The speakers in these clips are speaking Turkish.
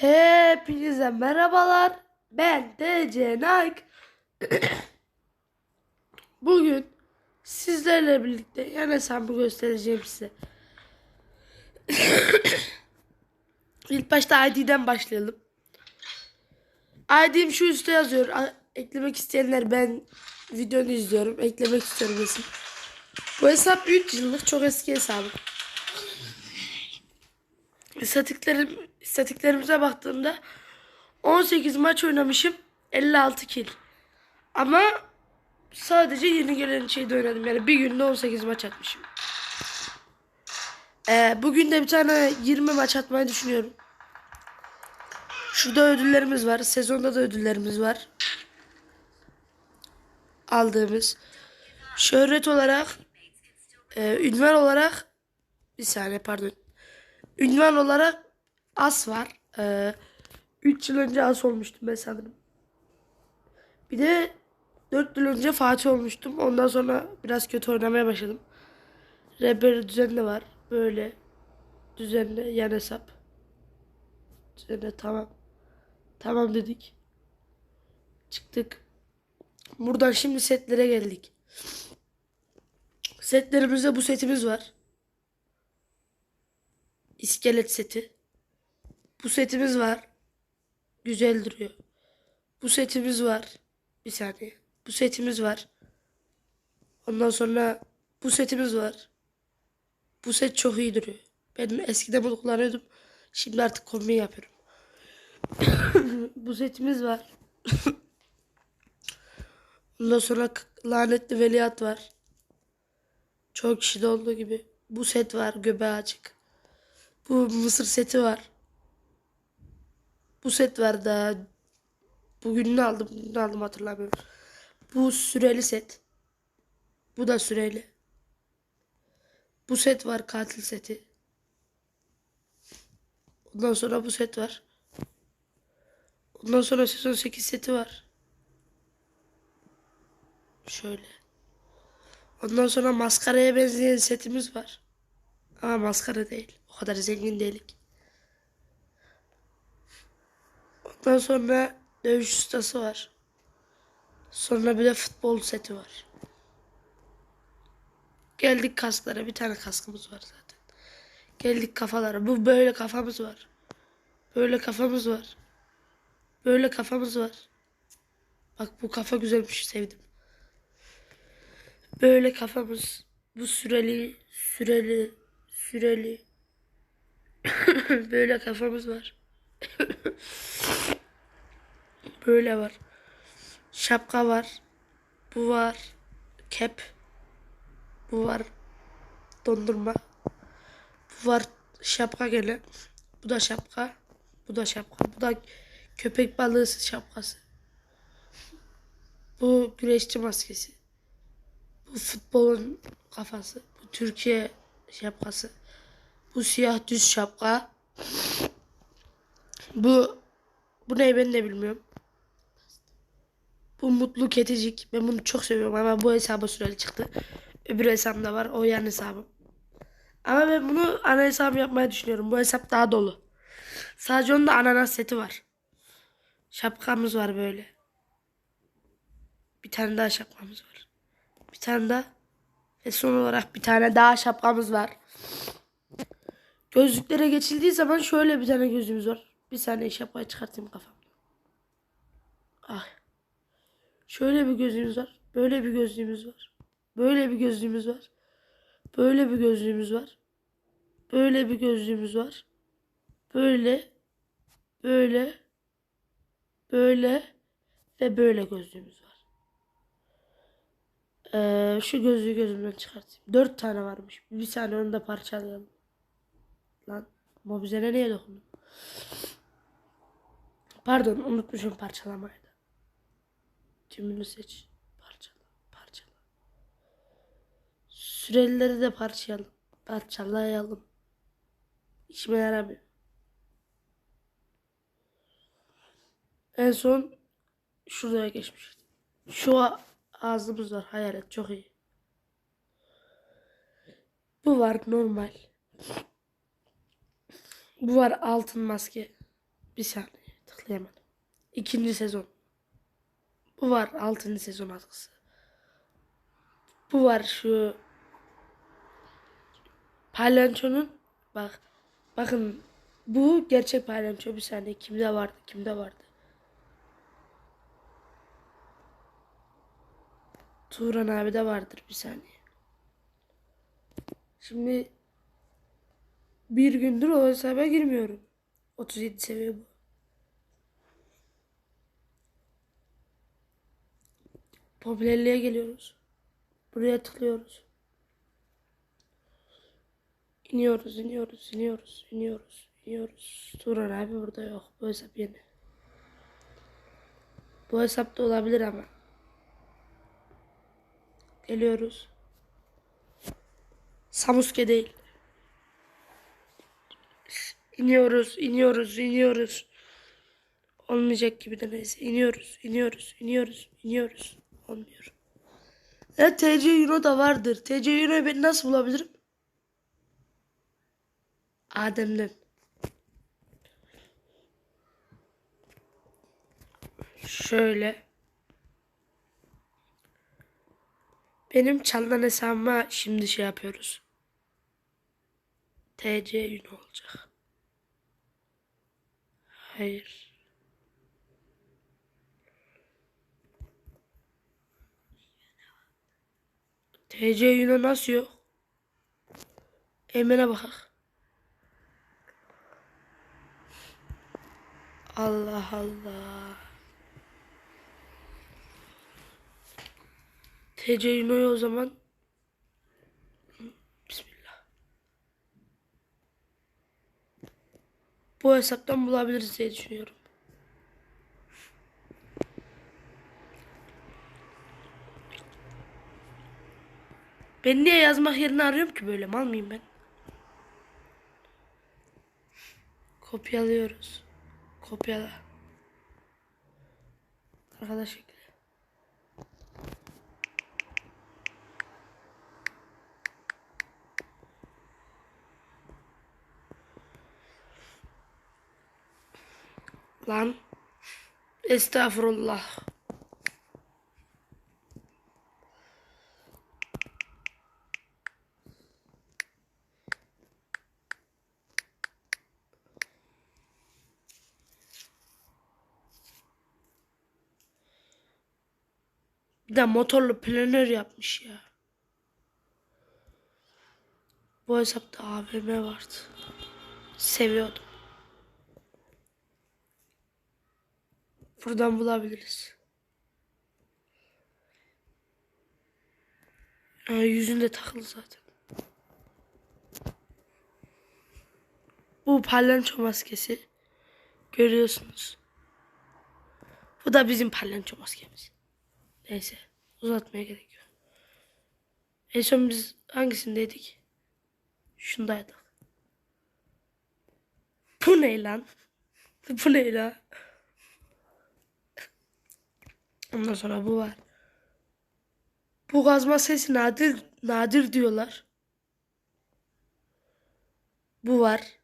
Hepinize merhabalar. Ben DC Nike. Bugün sizlerle birlikte yan hesabımı göstereceğim size. İlk başta ID'den başlayalım. ID'm şu üstte yazıyor. Eklemek isteyenler ben videonu izliyorum. Eklemek istiyorum resim. Bu hesap 3 yıllık çok eski hesabım. İstatiklerim, istatiklerimize baktığımda 18 maç oynamışım 56 kill. Ama sadece yeni gelen şeyde oynadım. Yani bir günde 18 maç atmışım. Ee, bugün de bir tane 20 maç atmayı düşünüyorum. Şurada ödüllerimiz var. Sezonda da ödüllerimiz var. Aldığımız. Şöhret olarak e, ünvan olarak bir saniye pardon. Ünvan olarak as var. 3 yıl önce as olmuştum ben sanırım. Bir de 4 yıl önce Fatih olmuştum. Ondan sonra biraz kötü oynamaya başladım. Rebel düzenli var. Böyle düzenli yan hesap. Düzenli tamam. Tamam dedik. Çıktık. Buradan şimdi setlere geldik. Setlerimizde bu setimiz var. İskelet seti. Bu setimiz var. Güzel duruyor. Bu setimiz var. Bir saniye. Bu setimiz var. Ondan sonra bu setimiz var. Bu set çok iyi duruyor. Ben eskiden bunu kullanıyordum. Şimdi artık kombin yapıyorum. bu setimiz var. Ondan sonra lanetli veliaht var. Çok kişide olduğu gibi. Bu set var göbeği açık. Bu mısır seti var. Bu set daha. Bugün ne aldım? Ne aldım hatırlamıyorum. Bu süreli set. Bu da süreli. Bu set var katil seti. Ondan sonra bu set var. Ondan sonra sezon 8 seti var. Şöyle. Ondan sonra maskaraya benzeyen setimiz var. Ama maskara değil. O kadar zengin değilik. Ondan sonra dövüş ustası var. Sonra bir de futbol seti var. Geldik kasklara. Bir tane kaskımız var zaten. Geldik kafalara. Bu böyle kafamız var. Böyle kafamız var. Böyle kafamız var. Bak bu kafa güzelmiş sevdim. Böyle kafamız. Bu süreli, süreli, süreli. Böyle kafamız var. Böyle var. Şapka var. Bu var. Kep. Bu var. Dondurma. Bu var şapka gene. Bu da şapka. Bu da şapka. Bu da köpek balığı şapkası. Bu güreşçi maskesi. Bu futbolun kafası. Bu Türkiye şapkası. Bu siyah düz şapka. Bu bu ne ben de bilmiyorum. Bu mutlu keticik. Ben bunu çok seviyorum ama bu hesaba süreli çıktı. Öbür hesabımda var. O yan hesabım. Ama ben bunu ana hesabım yapmayı düşünüyorum. Bu hesap daha dolu. Sadece onun da ananas seti var. Şapkamız var böyle. Bir tane daha şapkamız var. Bir tane daha. Ve son olarak bir tane daha şapkamız var. Gözlüklere geçildiği zaman şöyle bir tane gözümüz var. Bir saniye şapkayı çıkartayım kafamdan. Ah. Şöyle bir gözlüğümüz var. Böyle bir gözlüğümüz var. Böyle bir gözlüğümüz var. Böyle bir gözlüğümüz var. Böyle bir gözlüğümüz var. Böyle. Böyle. Böyle. Ve böyle gözlüğümüz var. Ee, şu gözlüğü gözümden çıkartayım. Dört tane varmış. Bir saniye onu da parçalayalım. Lan mobize nereye dokundum? Pardon unutmuşum parçalamayı da. Tümünü seç. Parçala. Parçala. Sürelileri de parçalayalım. Parçalayalım. İşime yaramıyor. En son şuraya geçmiştik. Şu ağzımız var. Hayalet çok iyi. Bu var normal. Bu var altın maske. Bir saniye tıklayamadım. İkinci sezon. Bu var altıncı sezon atkısı. Bu var şu palyaçonun bak bakın bu gerçek palyaço bir saniye kimde vardı kimde vardı. Turan abi de vardır bir saniye. Şimdi bir gündür o hesaba girmiyorum. 37 seviye bu. Popülerliğe geliyoruz. Buraya tıklıyoruz. İniyoruz, iniyoruz, iniyoruz, iniyoruz, iniyoruz. Turan abi burada yok. Bu hesap yeni. Bu hesapta olabilir ama. Geliyoruz. Samuske değil. İniyoruz, iniyoruz, iniyoruz. Olmayacak gibi de neyse. İniyoruz, iniyoruz, iniyoruz, iniyoruz. Olmuyor. Evet TC Yuno da vardır. TC Yuno'yu ben nasıl bulabilirim? Adem'den. Şöyle. Benim çalınan hesabıma şimdi şey yapıyoruz. TC Yuno olacak. Hayır. TC Yuno nasıl yok? Emine bakak. Allah Allah. TC Yuno'yu o zaman Bismillah. Bu hesaptan bulabiliriz diye düşünüyorum. Ben niye yazmak yerine arıyorum ki böyle mal mıyım ben? Kopyalıyoruz. Kopyala. Arkadaş ekle. Lan. Estağfurullah. De motorlu planör yapmış ya. Bu hesapta AVM vardı. Seviyordum. Buradan bulabiliriz. Ha, yüzünde takılı zaten. Bu palyaço maskesi. Görüyorsunuz. Bu da bizim palyaço maskemiz. Neyse uzatmaya gerek yok. En son biz hangisindeydik? Şundaydık. Bu ne lan? Bu ne lan? Ondan sonra bu var. Bu gazma sesi nadir nadir diyorlar. Bu var.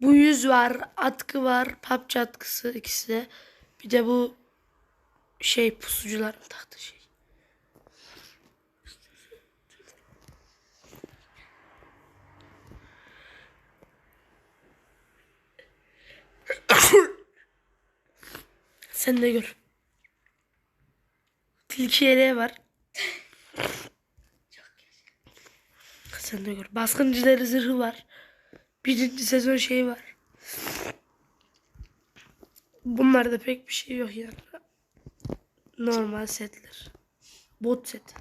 Bu yüz var, atkı var, PUBG atkısı ikisi de. Bir de bu şey pusucuların taktığı şey. Sen de gör. Tilki yeleği var. Sen de gör. Baskıncıları zırhı var. Birinci sezon şeyi var. Bunlarda pek bir şey yok yani. Normal setler. Bot set.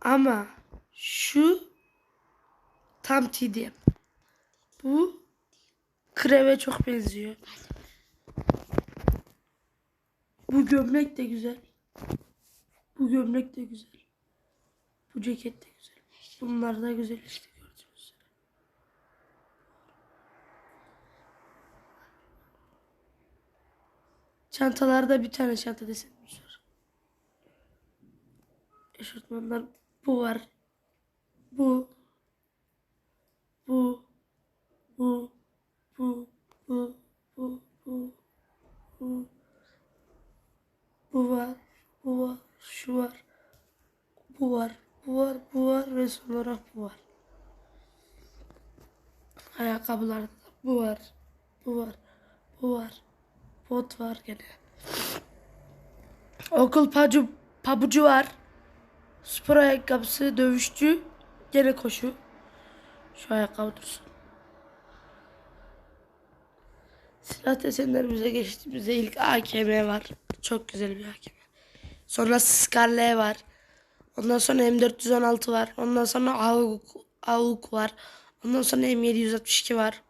Ama şu tam TDM. Bu kreve çok benziyor. Bu gömlek de güzel. Bu gömlek de güzel. Bu ceket de güzel. Bunlar da güzel işte gördüğünüz üzere. Çantalarda bir tane çanta desenimiz var. Eşortmanlar bu var. Bu. Bu. Bu. Bu, bu, bu, bu, bu. Bu var, bu var, şu var. Bu var, bu var, bu var ve son olarak bu var. Ayakkabılarda da bu var, bu var, bu var. Bot var gene. Okul pacu, pabucu var. Spor ayakkabısı, dövüşçü, gene koşu. Şu ayakkabı dursun. Silah desenlerimize geçtiğimizde ilk AKM var. Çok güzel bir AKM. Sonra Scarlet var. Ondan sonra M416 var. Ondan sonra AUK, AUK var. Ondan sonra M762 var.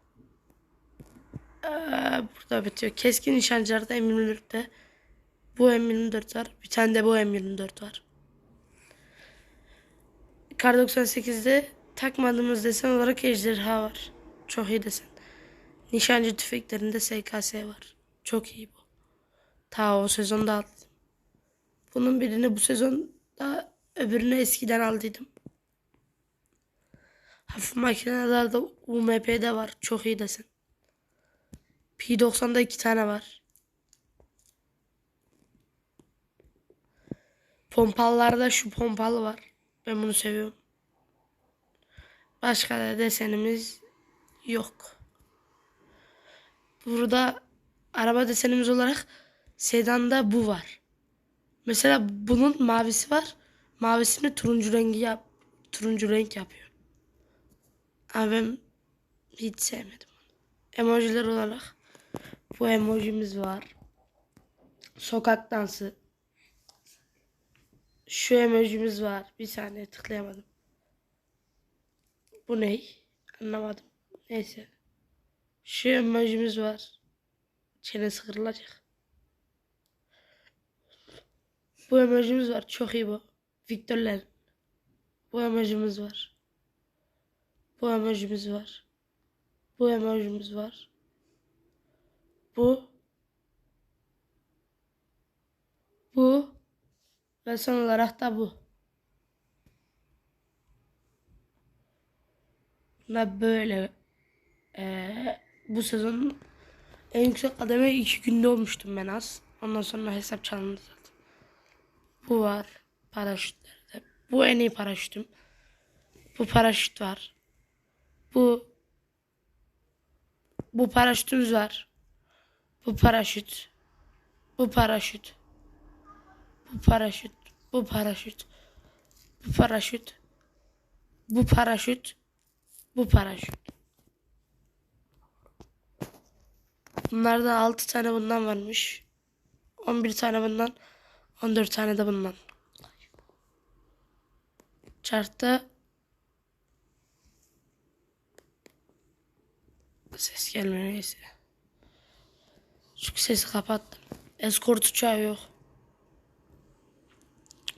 Ee, burada bitiyor. Keskin nişancılarda M24'te. Bu M24 var. Bir tane de bu M24 var. Kar 98'de takmadığımız desen olarak ejderha var. Çok iyi desen. Nişancı tüfeklerinde SKS var. Çok iyi bu. Ta o sezonda aldım. Bunun birini bu sezonda öbürünü eskiden aldıydım. Hafif makinelerde UMP'de var. Çok iyi desen. P90'da iki tane var. Pompalılarda şu pompalı var. Ben bunu seviyorum. Başka da desenimiz yok. Burada araba desenimiz olarak sedanda bu var. Mesela bunun mavisi var. Mavisini turuncu rengi yap turuncu renk yapıyor. Ama ben hiç sevmedim onu. Emojiler olarak bu emojimiz var. Sokak dansı. Şu emojimiz var. Bir saniye tıklayamadım. Bu ne? Anlamadım. Neyse. Şu emojimiz var. Çenesi kırılacak. Bu emojimiz var. Çok iyi bu. Victor'ler. Bu emojimiz var. Bu emojimiz var. Bu emojimiz var. Bu. Bu. Ve son olarak da bu. Ve böyle eee, bu sezon en yüksek kademe iki günde olmuştum ben az. Ondan sonra hesap çalındı zaten. Bu var paraşütlerde. Bu en iyi paraşütüm. Bu paraşüt var. Bu bu paraşütümüz var. Bu paraşüt. Bu paraşüt. Bu paraşüt. Bu paraşüt. Bu paraşüt. Bu paraşüt. Bu paraşüt. Bunlarda 6 tane bundan varmış. 11 tane bundan. 14 tane de bundan. Chart'ta ses gelmiyor neyse. Çünkü sesi kapattım. Eskort uçağı yok.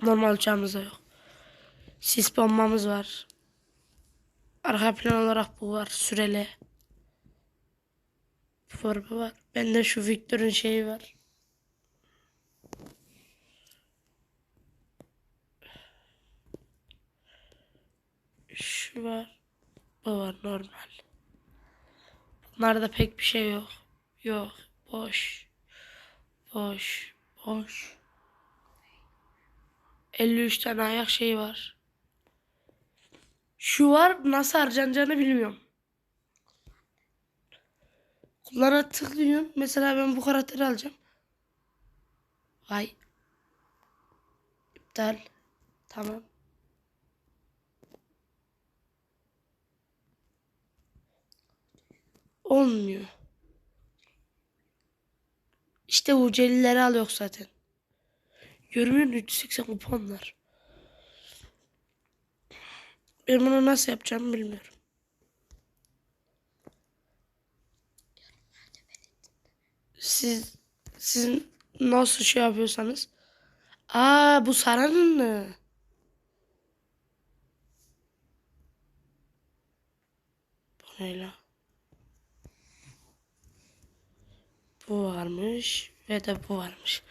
Normal uçağımız da yok. Sis bombamız var. Arka plan olarak bu var. Süreli. Bu bu var. Bende şu Victor'un şeyi var. Şu var. Bu var normal. Bunlarda pek bir şey yok. Yok. Boş. Boş. Boş. 53 tane ayak şeyi var. Şu var nasıl harcanacağını bilmiyorum. Kullana tıklıyorum. Mesela ben bu karakteri alacağım. Vay. İptal. Tamam. Olmuyor. İşte ucelileri alıyor zaten. Görmüyor musun? 380 kuponlar. Ben bunu nasıl yapacağımı bilmiyorum. Siz sizin nasıl şey yapıyorsanız. Aa bu Sara'nın mı? Bu ne? Bu varmış ve de bu varmış.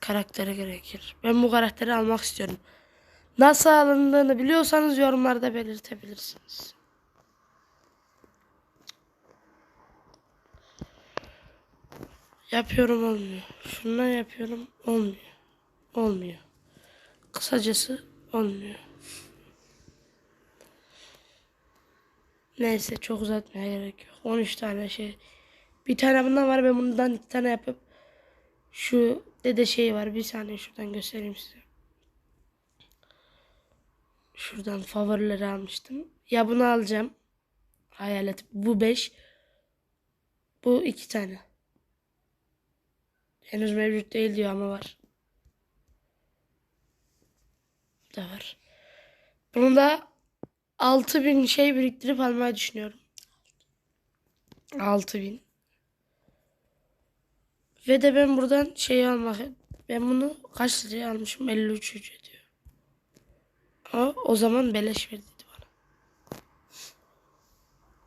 Karaktere gerekir. Ben bu karakteri almak istiyorum. Nasıl alındığını biliyorsanız yorumlarda belirtebilirsiniz. Yapıyorum olmuyor. Şundan yapıyorum olmuyor. Olmuyor. Kısacası olmuyor. Neyse çok uzatmaya gerek yok. 13 tane şey. Bir tane bundan var ben bundan iki tane yapıp şu dede şey var. Bir saniye şuradan göstereyim size. Şuradan favorileri almıştım. Ya bunu alacağım. Hayalet. Bu 5. Bu iki tane. Henüz mevcut değil diyor ama var. Da var. Bunu da 6000 şey biriktirip almayı düşünüyorum. 6000. Ve de ben buradan şey almak ben bunu kaç liraya almışım? 53 ücret diyor. O, o zaman beleş verdi bana.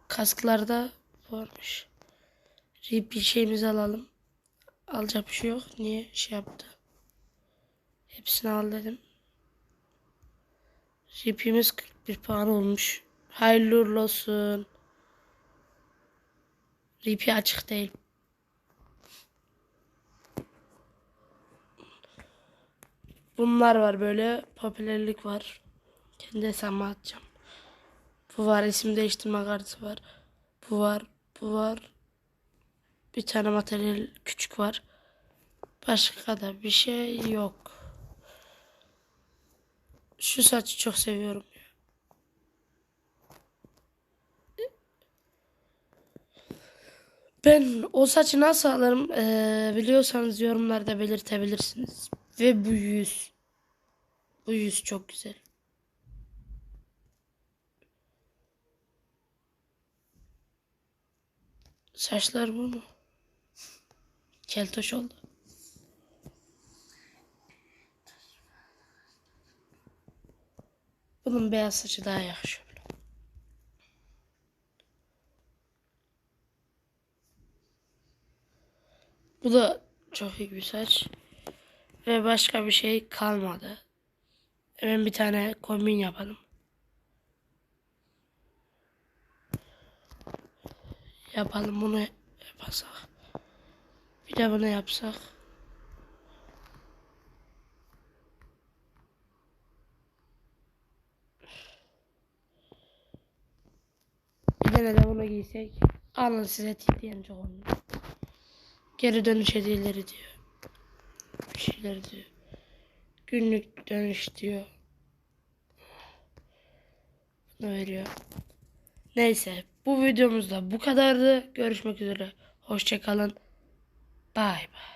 Kasklarda varmış. Bir şeyimizi alalım. Alacak bir şey yok. Niye şey yaptı? Hepsini al dedim. Ripimiz 41 puan olmuş. Hayırlı uğurlu olsun. Ripi açık değil. Bunlar var böyle. Popülerlik var. Kendi hesabıma atacağım. Bu var. isim değiştirme kartı var. Bu var. Bu var. Bir tane materyal küçük var. Başka da bir şey yok. Şu saçı çok seviyorum. Ben o saçı nasıl alırım eee, biliyorsanız yorumlarda belirtebilirsiniz. Ve bu yüz. Bu yüz çok güzel. Saçlar bu mu? Keltoş oldu. Bunun beyaz saçı daha yakışıyor. Bu da çok iyi bir saç. Ve başka bir şey kalmadı. Hemen bir tane kombin yapalım. Yapalım bunu yaparsak. Bir de bunu yapsak. Bir tane de bunu giysek. Alın size tip diyen çok olmuyor. Geri dönüş hediyeleri diyor. Bir şeyler diyor. Günlük dönüş diyor. Bunu veriyor. Neyse bu videomuzda bu kadardı. Görüşmek üzere. Hoşçakalın. Bye bye.